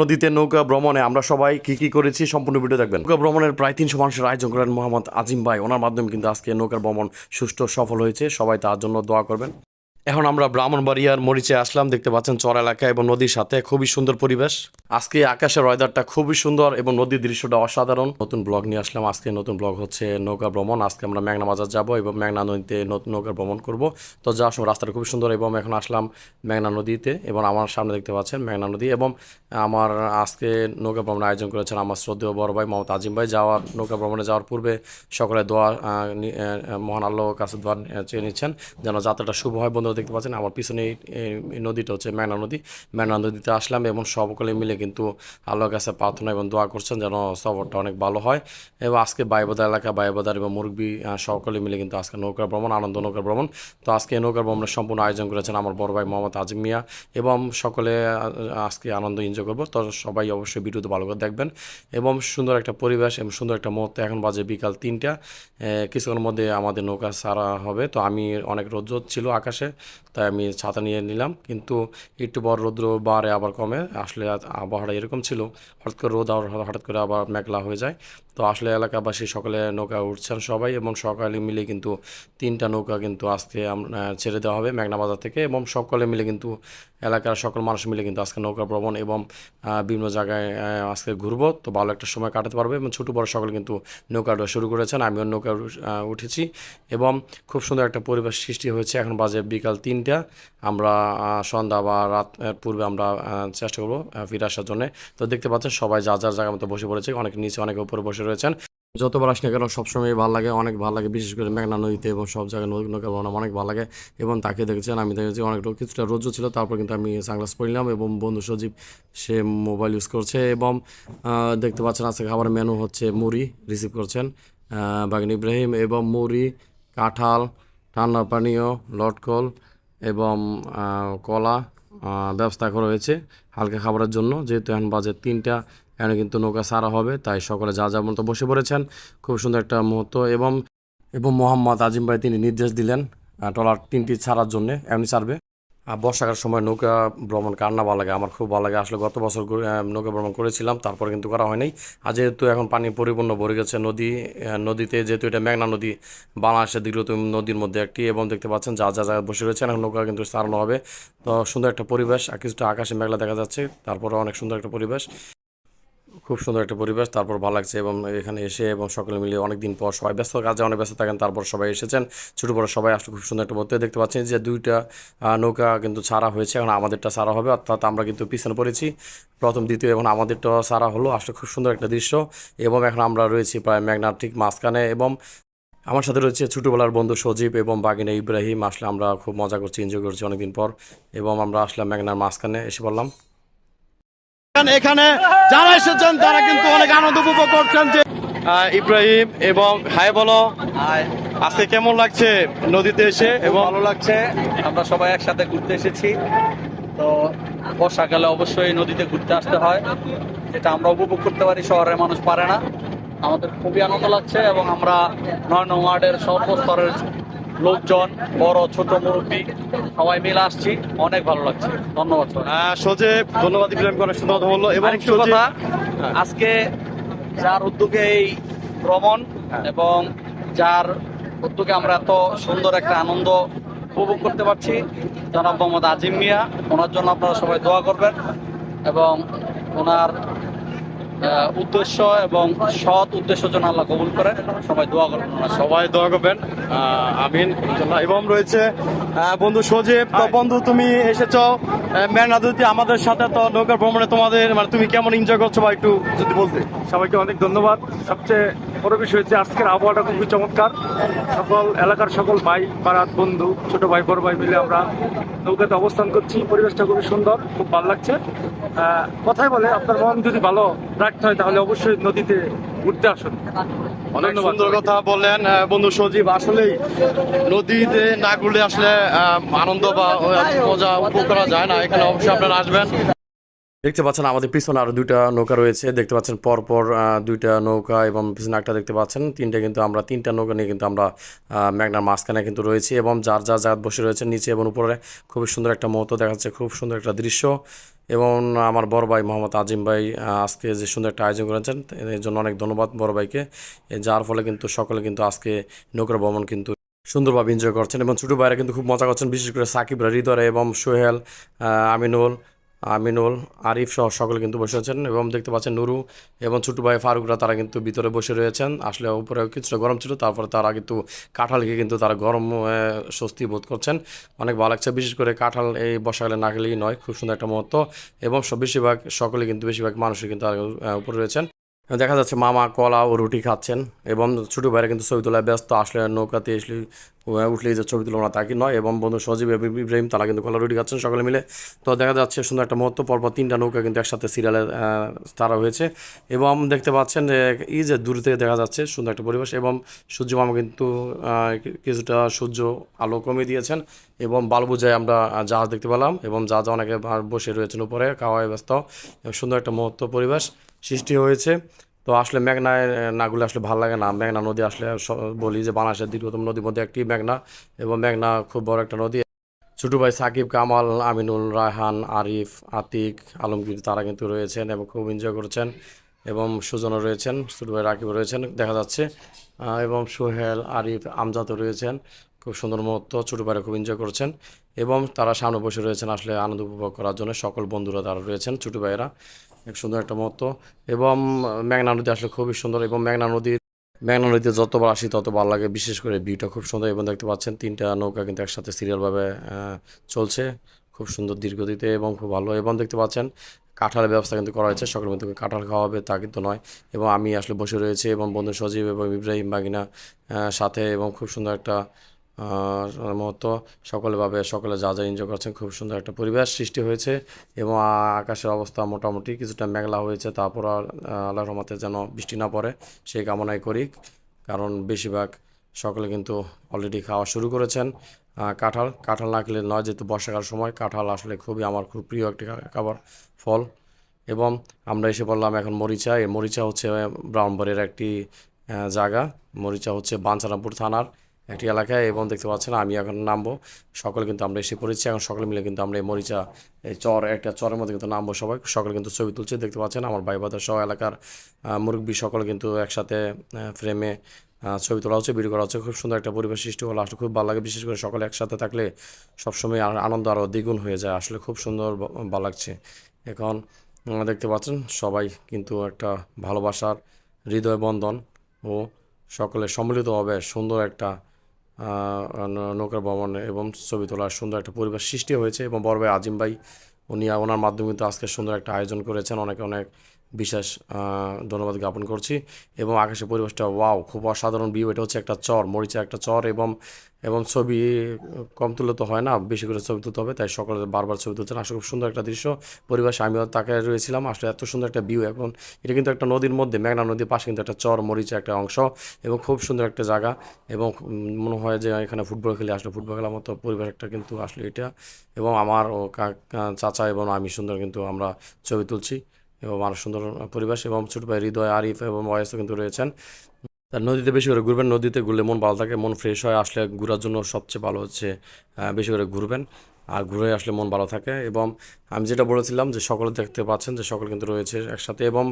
নদীতে নৌকা ভ্রমণে আমরা সবাই কি কি করেছি সম্পূর্ণ ভিডিও দেখবেন। নৌকা ভ্রমণের প্রায় তিনশো মানুষের আয়োজন করেন মোহাম্মদ আজিম ভাই। ওনার মাধ্যমে কিন্তু আজকে নৌকার ভ্রমণ সুষ্ঠু সফল হয়েছে। সবাই তার জন্য দোয়া করবেন। এখন আমরা ব্রাহ্মণবাড়িয়ার মরিচে আসলাম, দেখতে পাচ্ছেন চর এলাকা এবং নদীর সাথে খুবই সুন্দর পরিবেশ। আজকে আকাশের ওয়েদারটা খুবই সুন্দর এবং নদীর দৃশ্যটা অসাধারণ। নতুন ব্লগ নিয়ে আসলাম। আজকে নতুন ব্লগ হচ্ছে নৌকা ভ্রমণ। আজকে আমরা মেঘনা বাজার যাব এবং মেঘনা নদীতে নতুন নৌকা ভ্রমণ করব। তো যাওয়ার সময় রাস্তাটা খুবই সুন্দর এবং এখন আসলাম মেঘনা নদীতে এবং আমার সামনে দেখতে পাচ্ছেন মেঘনা নদী এবং আমার আজকে নৌকা ভ্রমণ আয়োজন করেছেন আমার শ্রদ্ধেয় বড় ভাই মোহাম্মদ আজিম ভাই। যাওয়ার, নৌকা ভ্রমণে যাওয়ার পূর্বে সকলে দোয়া মহান আল্লাহর কাছে দোয়া চেয়ে নিচ্ছেন যেন যাত্রাটা শুভ হয়। বন্ধুরা দেখতে পাচ্ছেন, আমার পিছনে নদীটা হচ্ছে মেঘনা নদী। মেঘনা নদীতে আসলাম এবং সকলে মিলে কিন্তু আল্লাহর কাছে প্রার্থনা এবং দোয়া করছেন যেন সফরটা অনেক ভালো হয়। এবং আজকে বাইবাদার এলাকা বাইবাদার এবং মুরগি সকলে মিলে কিন্তু আজকে নৌকা ভ্রমণ, আনন্দ নৌকা ভ্রমণ। তো আজকে নৌকা ভ্রমণের সম্পূর্ণ আয়োজন করেছেন আমার বড় ভাই মোহাম্মদ আজিম মিয়া এবং সকলে আজকে আনন্দ এনজয় করব। তো সবাই অবশ্যই ভিডিওতে ভালো করে দেখবেন এবং সুন্দর একটা পরিবেশ এবং সুন্দর একটা মুহূর্ত। এখন বাজে বিকাল তিনটা কিছুক্ষণের মধ্যে আমাদের নৌকা সারা হবে। তো আমি অনেক রোদ্র ছিল আকাশে। তাই আমি ছাতা নিয়ে নিলাম। কিন্তু একটু বড় রৌদ্র বাড়ে আবার কমে, আসলে আজ আবহাওয়াটা এরকম ছিল, হঠাৎ করে রোদ আবার হঠাৎ করে আবার মেঘলা হয়ে যায়। তো আসলে এলাকাবাসী সকলে নৌকা উঠছেন সবাই এবং সকালে মিলে কিন্তু তিনটা নৌকা কিন্তু আজকে ছেড়ে দেওয়া হবে মেঘনা বাজার থেকে এবং সকলে মিলে কিন্তু এলাকার সকল মানুষ মিলে কিন্তু আজকে নৌকা ভ্রমণ এবং বিভিন্ন জায়গায় আজকে ঘুরবো। তো ভালো একটা সময় কাটাতে পারবে এবং ছোটো বড় সকলে কিন্তু নৌকা শুরু করেছেন। আমিও নৌকা উঠেছি এবং খুব সুন্দর একটা পরিবেশ সৃষ্টি হয়েছে। এখন বাজে বিকাল তিনটা, আমরা সন্ধ্যা বা রাত পূর্বে আমরা চেষ্টা করব ফিরে আসার জন্য। তো দেখতে পাচ্ছেন সবাই যা যার জায়গা মতো বসে পড়েছে, অনেক নিচে, অনেক উপরে বসে রয়েছেন। যতবার আসি না কেন সবসময় ভালো লাগে, অনেক ভালো লাগে, বিশেষ করে মেঘনা নদীতে এবং সব জায়গায় নদী নৌকা অনেক ভালো লাগে এবং তাকে দেখেছেন, আমি দেখেছি অনেক কিছুটা রোজও ছিল, তারপর কিন্তু আমি সানগ্লাস পরলাম এবং বন্ধু সজীব, সে মোবাইল ইউজ করছে এবং দেখতে পাচ্ছেন আজকে খাবারের মেনু হচ্ছে মুড়ি রিসিভ করছেন বাগিন ইব্রাহিম এবং মুড়ি, কাঁঠাল ঠান্ডা পানীয় লটকল এবং কলা ব্যবস্থা করা হয়েছে হালকা খাবারের জন্য। যেহেতু এখন বাজে তিনটা, এখানে কিন্তু নৌকা সারা হবে, তাই সকলে যা যা মতো বসে পড়েছেন, খুব সুন্দর একটা মুহূর্ত এবং এবং মোহাম্মদ আজিম ভাই তিনি নির্দেশ দিলেন ট্রলার তিনটি ছাড়ার জন্যে, এমনি ছাড়বে। বর্ষাকার সময় নৌকা ভ্রমণ কার না ভালো লাগে? আমার খুব ভালো লাগে। আসলে গত বছর নৌকা ভ্রমণ করেছিলাম, তারপর কিন্তু করা হয়নি। আর যেহেতু এখন পানি পরিপূর্ণ ভরে গেছে নদী নদীতে, যেহেতু এটা মেঘনা নদী, বাংলাদেশের দীর্ঘতম নদীর মধ্যে একটি এবং দেখতে পাচ্ছেন যা যা জায়গায় বসে রয়েছে। এখন নৌকা কিন্তু সারানো হবে। তো সুন্দর একটা পরিবেশ কিছুটা আকাশে মেঘলা দেখা যাচ্ছে তারপরে অনেক সুন্দর একটা পরিবেশ। খুব সুন্দর একটা পরিবেশ, তারপর ভালো লাগছে এবং এখানে এসে এবং সকলে মিলে অনেক দিন পর সবাই ব্যস্ত, কাজে অনেক ব্যস্ত থাকেন, তারপর সবাই এসেছেন। ছোটো বড় সবাই আসলে খুব সুন্দর একটা মধ্যে দেখতে পাচ্ছেন যে দুইটা নৌকা কিন্তু ছাড়া হয়েছে, এখন আমাদেরটা ছাড়া হবে, অর্থাৎ আমরা কিন্তু পিছনে পড়েছি, প্রথম, দ্বিতীয় এবং আমাদেরটা ছাড়া হলো, আসলে খুব সুন্দর একটা দৃশ্য এবং এখন আমরা রয়েছি প্রায় মেঘনার ঠিক মাঝখানে এবং আমার সাথে রয়েছে ছোটোবেলার বন্ধু সজীব এবং বাগিনা ইব্রাহিম, আসলে আমরা খুব মজা করছি এনজয় করছি অনেকদিন পর এবং আমরা আসলাম মেঘনার মাঝখানে, এসে বললাম এখানে- যারা এসেছেন তারা কিন্তু অনেক আনন্দ উপভোগ করছেন যে ইব্রাহিম এবং হাই বলো। আজকে কেমন লাগছে নদীতে এসে এবং ভালো লাগছে। আমরা সবাই একসাথে ঘুরতে এসেছি। তো বর্ষাকালে অবশ্যই নদীতে ঘুরতে আসতে হয়। যেটা আমরা উপভোগ করতে পারি শহরের মানুষ পারে না। আমাদের খুবই আনন্দ লাগছে এবং আমরা নয় ওয়ার্ডের সর্বস্তরের লোকজন বড় ছোট মুরব্বী সবাই মিলে আসছি। অনেক ভালো লাগছে। ধন্যবাদ সজীব ধন্যবাদ ইব্রাহিমকে অনেক সুন্দর কথা বলল এবং কথা আজকে যার উদ্যোগে এই ভ্রমণ এবং যার উদ্যোগে আমরা এত সুন্দর একটা আনন্দ উপভোগ করতে পারছি জনাব মোহাম্মদ আজিম মিয়া ওনার জন্য আপনারা সবাই দোয়া করবেন এবং ওনার উদ্দেশ্য এবং সৎ উদ্দেশ্য যেন আল্লাহ কবুল করেন। সবাই দোয়া করবেন সবাই দোয়া করবেন। আমিন। এবং রয়েছে বন্ধু সজীব। তো বন্ধু তুমি এসেছ। ম্যান নদীতে আমাদের সাথে তো নৌকা ভ্রমণে তোমাদের মানে তুমি কেমন এনজয় করছ বা একটু যদি বলতে? সবাইকে অনেক ধন্যবাদ। সবচেয়ে বড় বিষয় হচ্ছে আজকের আবহাওয়াটা খুবই চমৎকার। সকল এলাকার সকল ভাই পাড়ার বন্ধু ছোট ভাই বড় ভাই মিলে আমরা নৌকাতে অবস্থান করছি। পরিবেশটা খুবই সুন্দর খুব ভালো লাগছে। আহ, কথাই বলে আপনার মন যদি ভালো রাখতে হয়, তাহলে অবশ্যই নদীতে ঘুরতে আসুন। অনেক সুন্দর কথা বললেন বন্ধু সজীব। আসলেই নদীতে না ঘুরলে আসলে আনন্দ বা মজা উপভোগ করা যায় না। এখানে অবশ্যই আপনারা আসবেন। দেখতে পাচ্ছেন আমাদের পিছনে আরও দুইটা নৌকা রয়েছে। দেখতে পাচ্ছেন পরপর দুইটা নৌকা এবং পিছনে একটা দেখতে পাচ্ছেন। তিনটে কিন্তু আমরা, তিনটা নৌকা নিয়ে কিন্তু আমরা মেঘনার মাঝখানে কিন্তু রয়েছি এবং যার যার জায়গা বসে রয়েছে নিচে এবং উপরে। খুবই সুন্দর একটা মুহূর্ত দেখা যাচ্ছে খুব সুন্দর একটা দৃশ্য এবং আমার বড় ভাই মোহাম্মদ আজিম ভাই আজকে যে সুন্দর একটা আয়োজন করেছেন, এর জন্য অনেক ধন্যবাদ বড় ভাইকে। যার ফলে কিন্তু সকলে কিন্তু আজকে নৌকার ভ্রমণ কিন্তু সুন্দরভাবে এনজয় করছেন এবং ছোটো ভাইরা কিন্তু খুব মজা করছেন, বিশেষ করে সাকিবরা হৃদয় এবং সোহেল আমিনুল। আমিনুল, আরিফ সহ সকলে কিন্তু বসে আছেন এবং দেখতে পাচ্ছেন নুরু এবং ছোটো ভাই ফারুকরা তারা কিন্তু ভিতরে বসে রয়েছেন। আসলে উপরে কিছুটা গরম ছিল, তারপরে তারা কিন্তু কাঁঠাল খেয়ে কিন্তু তারা গরম স্বস্তি বোধ করছেন। অনেক ভালো লাগছে, বিশেষ করে কাঁঠাল এই বর্ষাকালে না খেলেই নয়, খুব সুন্দর একটা মুহূর্ত এবং বেশিরভাগ সকলে কিন্তু, বেশিরভাগ মানুষই কিন্তু উপরে রয়েছেন। দেখা যাচ্ছে মামা কলা ও রুটি খাচ্ছেন এবং ছোটো ভাইরা কিন্তু ছবি তোলায় ব্যস্ত, আসলে নৌকাতে আসলে উঠলেই যে ছবি তুলব না তা কি নয় এবং বন্ধু সজীব এবং ইব্রাহিম, তারা কিন্তু কলা রুটি খাচ্ছেন সকলে মিলে। তো দেখা যাচ্ছে সুন্দর একটা মুহূর্ত, পরপর তিনটা নৌকা কিন্তু একসাথে সিরিয়ালে তারা হয়েছে। এবং দেখতে পাচ্ছেন যে এই যে দূর থেকে দেখা যাচ্ছে সুন্দর একটা পরিবেশ এবং সূর্য মামা কিন্তু কিছুটা সূর্য আলো কমিয়ে দিয়েছেন এবং বালবুজায় আমরা জাহাজ দেখতে পেলাম এবং জাহাজ অনেকে বসে রয়েছেন উপরে, খাওয়ায় ব্যস্ত। সুন্দর একটা মুহূর্ত পরিবেশ সৃষ্টি হয়েছে। তো আসলে মেঘনায় নাগুলো আসলে ভালো লাগে না। মেঘনা নদী আসলে বলি যে বাংলাদেশের দীর্ঘতম নদীর মধ্যে একটি মেঘনা এবং মেঘনা খুব বড় একটা নদী। ছোটো ভাই সাকিব, কামাল, আমিনুল, রায়হান, আরিফ, আতিক, আলমগীর তারা কিন্তু রয়েছেন এবং খুব এনজয় করছেন এবং সুজনও রয়েছেন, ছোটো ভাই রাকিব রয়েছেন, দেখা যাচ্ছে। এবং সোহেল, আরিফ, আমজাদও রয়েছেন, খুব সুন্দর মুহূর্ত, ছোটো ভাইরা খুব এনজয় করছেন। এবং তারা সামনে বসে রয়েছেন আসলে আনন্দ উপভোগ করার জন্য। সকল বন্ধুরা তারা রয়েছেন, ছোটো ভাইয়েরা। এক সুন্দর একটা মুহূর্ত। এবং মেঘনা নদী আসলে খুবই সুন্দর এবং মেঘনা নদীর মেঘনা নদীতে যতবার আসি তত ভালো লাগে। বিশেষ করে ভিউটা খুব সুন্দর এবং দেখতে পাচ্ছেন তিনটা নৌকা কিন্তু একসাথে সিরিয়ালভাবে চলছে। খুব সুন্দর দীর্ঘদিতে এবং খুব ভালো। এবং দেখতে পাচ্ছেন কাঁঠালের ব্যবস্থা কিন্তু করা হয়েছে। সকলের মধ্যে কাঁঠাল খাওয়া হবে তা কিন্তু নয়। এবং আমি আসলে বসে রয়েছি এবং বন্ধু সজীব এবং ইব্রাহিম বাগিনা সাথে এবং খুব সুন্দর একটা মুহূর্ত সকলেভাবে, সকলে যা যা এনজয় করছেন, খুব সুন্দর একটা পরিবেশ সৃষ্টি হয়েছে এবং আকাশের অবস্থা মোটামুটি কিছুটা মেঘলা হয়েছে, তারপর আল্লাহর রহমতে যেন বৃষ্টি না পড়ে, সেই কামনাই করি। কারণ বেশিরভাগ সকলে কিন্তু অলরেডি খাওয়া শুরু করেছেন। কাঁঠাল কাঁঠাল না খেলে নয়, যেহেতু বর্ষাকাল সময়, কাঁঠাল আসলে খুবই আমার খুব প্রিয় একটি খাবার, ফল। এবং আমরা এসে বললাম এখন মরিচা, এই মরিচা হচ্ছে ব্রাউনবাড়ির একটি জায়গা। মরিচা হচ্ছে বাঞ্ছারামপুর থানার। একটি এলাকায় এবং দেখতে পাচ্ছেন আমি এখন নামবো। সকলে কিন্তু আমরা এসে পড়েছি। এখন সকলে মিলে কিন্তু আমরা এই মরিচা, এই চর, একটা চরের মধ্যে কিন্তু নামবো সবাই। সকলে কিন্তু ছবি তুলছে। দেখতে পাচ্ছেন আমার ভাই বাদার সহ এলাকার মুরব্বী সকলে কিন্তু একসাথে ফ্রেমে ছবি তোলা হচ্ছে ভিডিও করা হচ্ছে। খুব সুন্দর একটা পরিবেশ সৃষ্টি হলো। আসলে খুব ভালো লাগে। বিশেষ করে সকলে একসাথে থাকলে সবসময় আনন্দ আরও দ্বিগুণ হয়ে যায়। আসলে খুব সুন্দর ভালো লাগছে। এখন দেখতে পাচ্ছেন সবাই কিন্তু একটা ভালোবাসার হৃদয় বন্ধন ও সকলে সম্মিলিতভাবে সুন্দর একটা নৌকার ভ্রমণ এবং ছবি তোলার সুন্দর একটা পরিবেশ সৃষ্টি হয়েছে এবং বড় ভাই আজিম ভাই, উনি ওনার মাধ্যমে কিন্তু আজকে সুন্দর একটা আয়োজন করেছেন। অনেক অনেক আহ, ধন্যবাদ জ্ঞাপন করছি। এবং আকাশের পরিবেশটা ওয়াও খুব অসাধারণ ভিউ এটা হচ্ছে একটা চর মরিচা একটা চর এবং এবং ছবি কম তুলে তো হয় না বেশি করে ছবি তুলতে হবে তাই সকলে বারবার ছবি তুলছেন। আসলে খুব সুন্দর একটা দৃশ্য। পরিবেশ আমিও তাকে রয়েছিলাম। আসলে এত সুন্দর একটা ভিউ এখন। এটা কিন্তু একটা নদীর মধ্যে মেঘনা নদীর পাশে কিন্তু একটা চর মরিচা একটা অংশ এবং খুব সুন্দর একটা জায়গা। এবং মনে হয় যে এখানে ফুটবল খেলে আসলে ফুটবল খেলার মতো পরিবেশ একটা কিন্তু আসলে এটা। এবং আমার ও চাচা এবং আমি সুন্দর কিন্তু আমরা ছবি তুলছি। এবং আমার সুন্দর পরিবেশ এবং ছোট ভাই হৃদয়, আরিফ এবং ওয়াইসও কিন্তু রয়েছেন। তার নদীতে বেশি করে ঘুরবেন, নদীতে ঘুরলে মন ভালো থাকে, মন ফ্রেশ হয়, আসলে ঘোরার জন্য সবচেয়ে ভালো হচ্ছে বেশি করে ঘুরবেন। আর ঘুরে আসলে মন ভালো থাকে এবং আমি যেটা বলেছিলাম যে সকলে দেখতে পাচ্ছেন যে সকল কিন্তু রয়েছে একসাথে এবং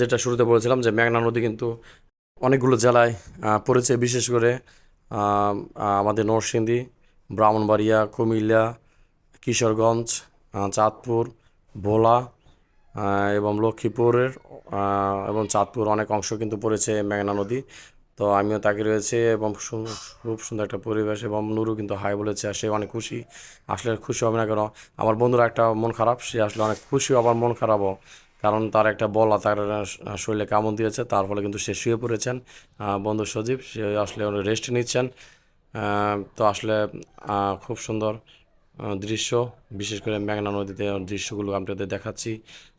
যেটা শুরুতে বলেছিলাম যে মেঘনা নদী কিন্তু অনেকগুলো জেলায় পড়েছে। বিশেষ করে আমাদের নরসিংদী, ব্রাহ্মণবাড়িয়া, কুমিল্লা, কিশোরগঞ্জ চাঁদপুর, ভোলা এবং লক্ষ্মীপুরের এবং চাঁদপুর অনেক অংশ কিন্তু পড়েছে মেঘনা নদী। তো আমিও তাকে রয়েছে এবং খুব সুন্দর একটা পরিবেশ এবং নুরু কিন্তু হাই বলেছে সে অনেক খুশি। আসলে খুশি হবে না কেন? আমার বন্ধুরা একটা মন খারাপ, সে আসলে অনেক খুশি আবার মন খারাপও। কারণ তার একটা বলা তার শরীরে কামড় দিয়েছে, তার ফলে কিন্তু সে শুয়ে পড়েছেন। বন্ধু সজীব, সে আসলে রেস্ট নিচ্ছেন। তো আসলে খুব সুন্দর। দৃশ্য, বিশেষ করে মেঘনা নদীতে দৃশ্যগুলো আপনাদের দেখাচ্ছি।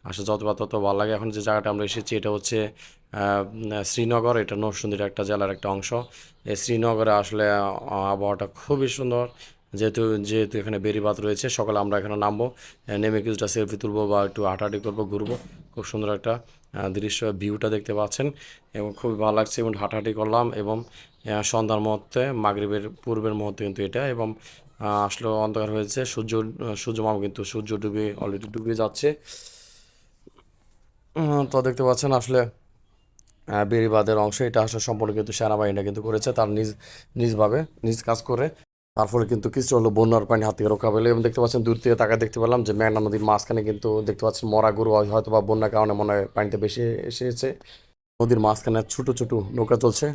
আসলে যতবার তত ভালো লাগে। এখন যে জায়গাটা আমরা এসেছি, এটা হচ্ছে শ্রীনগর। এটা নরসিংদীর একটা জেলার একটা অংশ। এই শ্রীনগরে আসলে আবহাওয়াটা খুবই সুন্দর। যেহেতু যেহেতু এখানে বেরিবাদ রয়েছে, সকালে আমরা এখানে নামবো। নেমে কিছুটা সেলফি তুলবো বা একটু হাঁটাহাঁটি করব, ঘুরবো। খুব সুন্দর একটা দৃশ্য ভিউটা দেখতে পাচ্ছেন। এবং খুবই ভালো লাগছে, এবং হাঁটাহাঁটি করলাম। এবং সন্ধ্যার মুহূর্তে, মাগরিবের পূর্বের মুহূর্তে কিন্তু এটা। এবং আসলে অন্ধকার হয়েছে, সূর্য সূর্য মামা কিন্তু সূর্য ডুবে অলরেডি ডুবে যাচ্ছে। তো দেখতে পাচ্ছেন আসলে বেড়িবাঁধের অংশ, এটা আসলে সম্পূর্ণ কিন্তু সেনাবাহিনীরা কিন্তু করেছে, তার নিজ নিজভাবে নিজ কাজ করে। তারপরে কিন্তু কিছু হলো বন্যার পানি হাত থেকে রক্ষা পেলে এবং দেখতে পাচ্ছেন দূর থেকে তাকায় দেখতে পেলাম যে মেঘনা নদীর মাঝখানে কিন্তু দেখতে পাচ্ছেন মরা গরু হয়- হয়তো বা বন্যার কারণে মনে হয় পানিতে বেশি এসেছে। নদীর মাঝখানে ছোটো ছোটো নৌকা চলছে।